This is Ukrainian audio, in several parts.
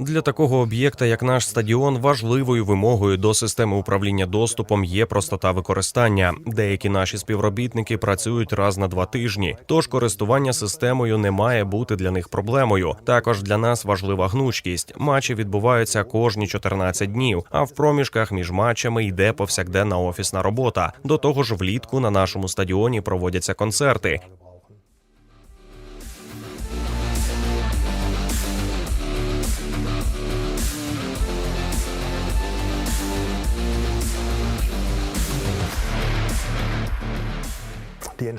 Для такого об'єкта, як наш стадіон, важливою вимогою до системи управління доступом є простота використання. Деякі наші співробітники працюють раз на два тижні, тож користування системою не має бути для них проблемою. Також для нас важлива гнучкість. Матчі відбуваються кожні 14 днів, а в проміжках між матчами йде повсякденна офісна робота. До того ж, влітку на нашому стадіоні проводяться концерти.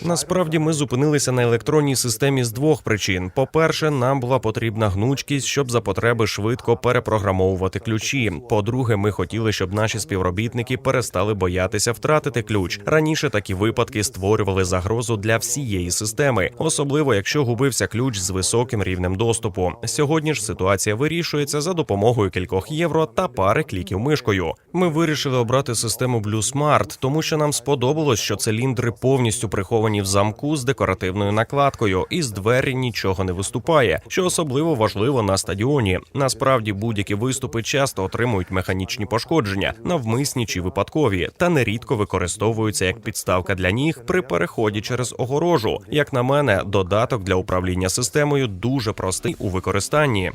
Насправді ми зупинилися на електронній системі з двох причин: по-перше, нам була потрібна гнучкість, щоб за потреби швидко перепрограмовувати ключі. По-друге, ми хотіли, щоб наші співробітники перестали боятися втратити ключ. Раніше такі випадки створювали загрозу для всієї системи, особливо якщо губився ключ з високим рівнем доступу. Сьогодні ж ситуація вирішується за допомогою кількох євро та пари кліків мишкою. Ми вирішили обрати систему Blue тому що нам сподобалось, що циліндри повністю приховані в замку з декоративною накладкою, і з двері нічого не виступає, що особливо важливо на стадіоні. Насправді будь-які виступи часто отримують механічні пошкодження, навмисні чи випадкові, та нерідко використовуються як підставка для ніг при переході через огорожу. Як на мене, додаток для управління системою дуже простий у використанні.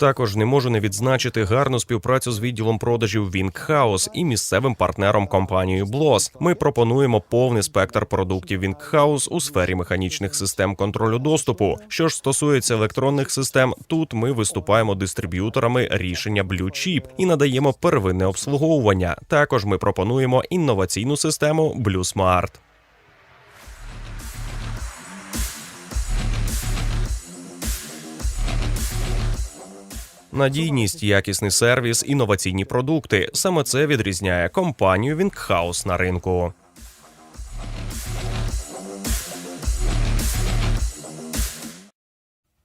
Також не можу не відзначити гарну співпрацю з відділом продажів Winghouse і місцевим партнером компанією Bloss. Ми пропонуємо повний спектр продуктів Winghouse у сфері механічних систем контролю доступу. Що ж стосується електронних систем, тут ми виступаємо дистриб'юторами рішення Blue Chip і надаємо первинне обслуговування. Також ми пропонуємо інноваційну систему Blue Smart. надійність, якісний сервіс, інноваційні продукти. Саме це відрізняє компанію Вінкхаус на ринку.